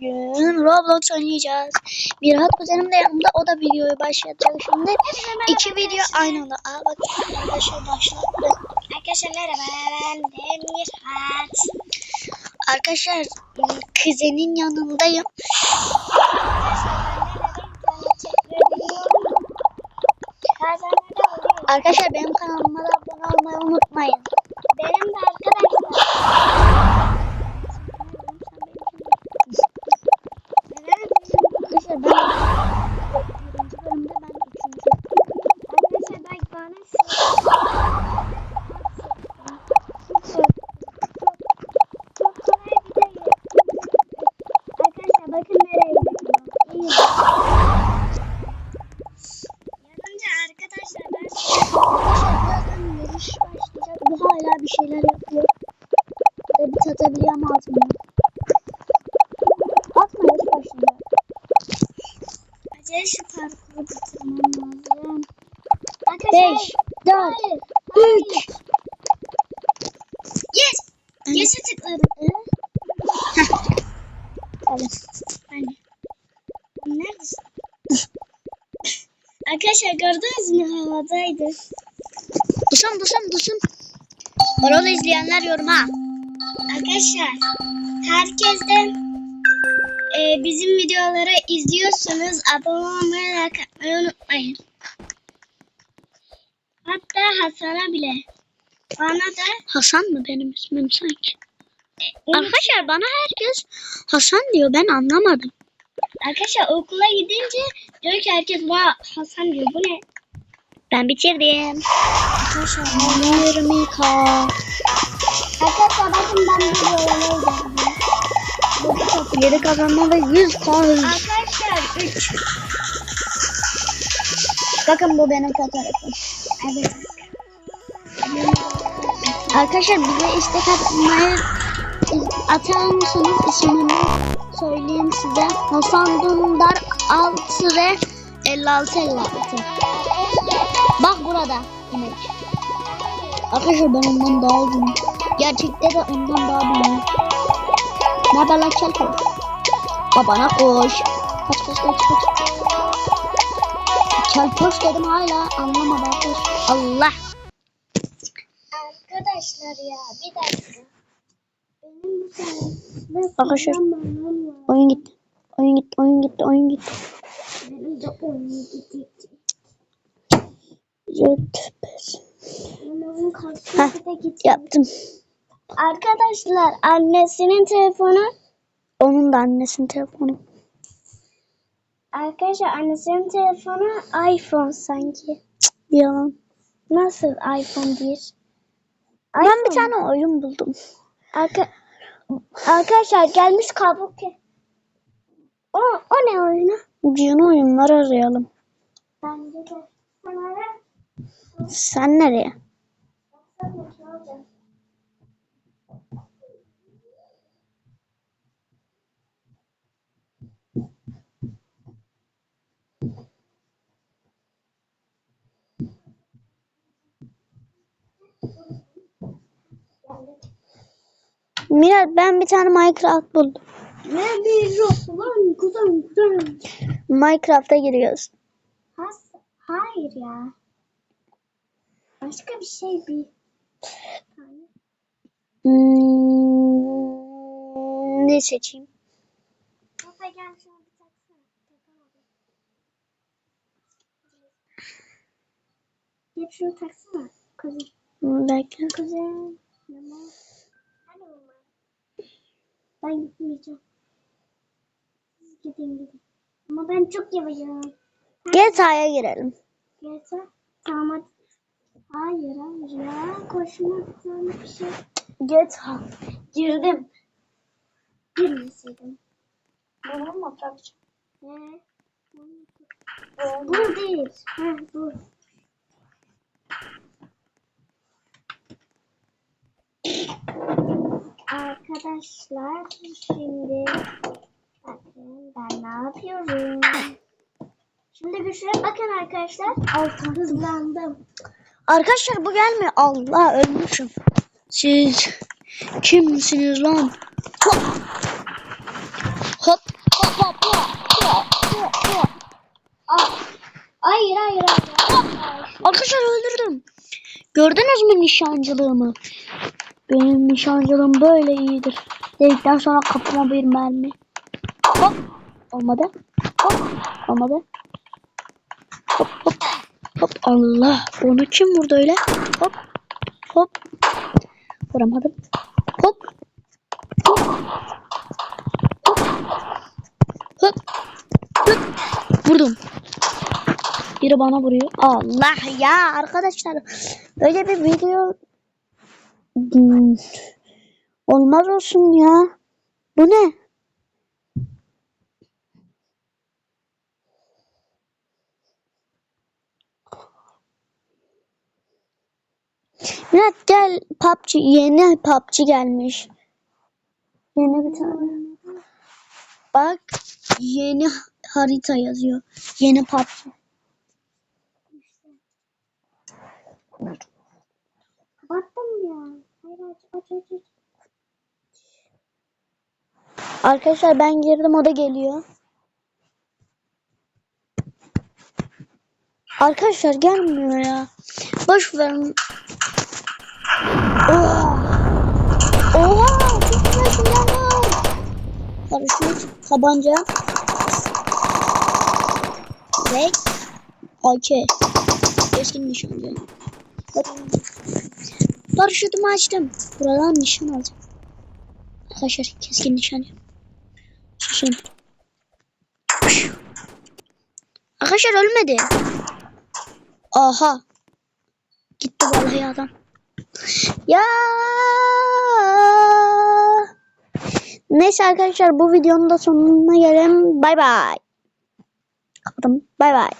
Bugün Roblox oynayacağız. Mirhat kuzenim de yanımda. O da videoyu başlatacak şimdi. İki video aynı anda. Aa bak arkadaşlar başlattı. Arkadaşlar merhaba ben de Mirhat. Arkadaşlar kuzenin yanındayım. Arkadaşlar benim kanalıma da abone olmayı unutmayın. Benim de 5, 4, Hayır. 3. Yes. Yes'e tıkladım. Evet. Hani. Neredesin? Arkadaşlar gördünüz mü havadaydı. Dusum dusum dusum. Oralı izleyenler yoruma. Arkadaşlar herkes de e, bizim videoları izliyorsunuz. Abone olmayı, like atmayı unutmayın. Hatta Hasan'a bile. Bana da Hasan mı benim ismim sanki? e, Arkadaşlar bana herkes Hasan diyor. Ben anlamadım. Arkadaşlar okula gidince diyor ki herkes bana Hasan diyor. Bu ne? Ben bitirdim. Arkadaşlar, 20k. arkadaşlar bakın ben videoları izledim. Geri kazanma ve 100k. Arkadaşlar 3. Bakın bu benim fotoğrafım. Evet. Arkadaşlar bize istek atmayı atar mısınız? İsmini söyleyeyim size. Hasan Dündar 6 ve 56 56. Bak burada inek. Arkadaşlar ben ondan daha uzun. Gerçekte de ondan daha büyük. Ne lan Çelko? Babana koş. Kaç kaç kaç kaç. Çelkoş dedim hala anlamadı arkadaşlar. Allah. Arkadaşlar ya bir dakika. Arkadaşlar. Oyun gitti. Oyun gitti, oyun gitti, oyun gitti. Benim de oyun. Yaptım. Arkadaşlar annesinin telefonu. Onun da annesinin telefonu. Arkadaşlar annesinin telefonu iPhone sanki. Yalan. Nasıl iPhone 1? Ben bir tane oyun buldum. Arka... Arkadaşlar gelmiş kabuk. O, o ne oyunu? Yeni oyunlar arayalım. Bence de. Sana Sen nereye? Mirat ben bir tane Minecraft buldum. Ne bir yok lan kuzen kuzen. Minecraft'a giriyoruz. Has hayır ya. Başka bir şey bir. Hmm, ne seçeyim? Kafa gel şuna bir taksana. Hep şunu taksana. Kuzen. Bekle. Kuzen. Ben gitmeyeceğim. Siz gidin gidin. Ama ben çok yavaşım. GTA'ya girelim. Gelse tamam hadi. Hayır hayır ya. Koşmak falan bir şey. GTA. Girdim. Girmeseydim. Bunu mu takacağım? Ne? Bu değil. Heh, bu. Arkadaşlar şimdi bakın ben ne yapıyorum. Şimdi Büşra bakın arkadaşlar altın hızlandım. Arkadaşlar bu gelmiyor. Allah ölmüşüm. Siz kimsiniz lan? Hop. Hop. Hop hop hop. hop, hop. Ah. Hayır hayır hayır. Arkadaşlar öldürdüm. Gördünüz mü nişancılığımı? Benim nişancılığım böyle iyidir. Dedikten sonra kapıma bir mermi. Hop. Olmadı. Hop. Olmadı. Hop hop. Hop Allah. Onu kim vurdu öyle? Hop. Hop. Vuramadım. Hop. Hop. Hop. Hop. Hop. Vurdum. Biri bana vuruyor. Allah ya arkadaşlar. Böyle bir video olmaz olsun ya. Bu ne? Murat gel PUBG yeni PUBG gelmiş. Yeni bir tane. Bak yeni harita yazıyor. Yeni PUBG. Kapattım ya. Hayır aç aç aç. aç. Arkadaşlar ben girdim o da geliyor. Arkadaşlar gelmiyor ya. Boş verin. Oha. Oha. Çok güzel var. Paraşüt, tabanca. Ve AK. Keskin nişancı. Bak. Paraşütümü açtım. Buradan nişan alacağım. Arkadaşlar keskin nişancı. Susun. Arkadaşlar ölmedi. Aha. Gitti vallahi adam. Ya. Neyse arkadaşlar bu videonun da sonuna gelelim. Bay bay. Kapadım. Bay bay.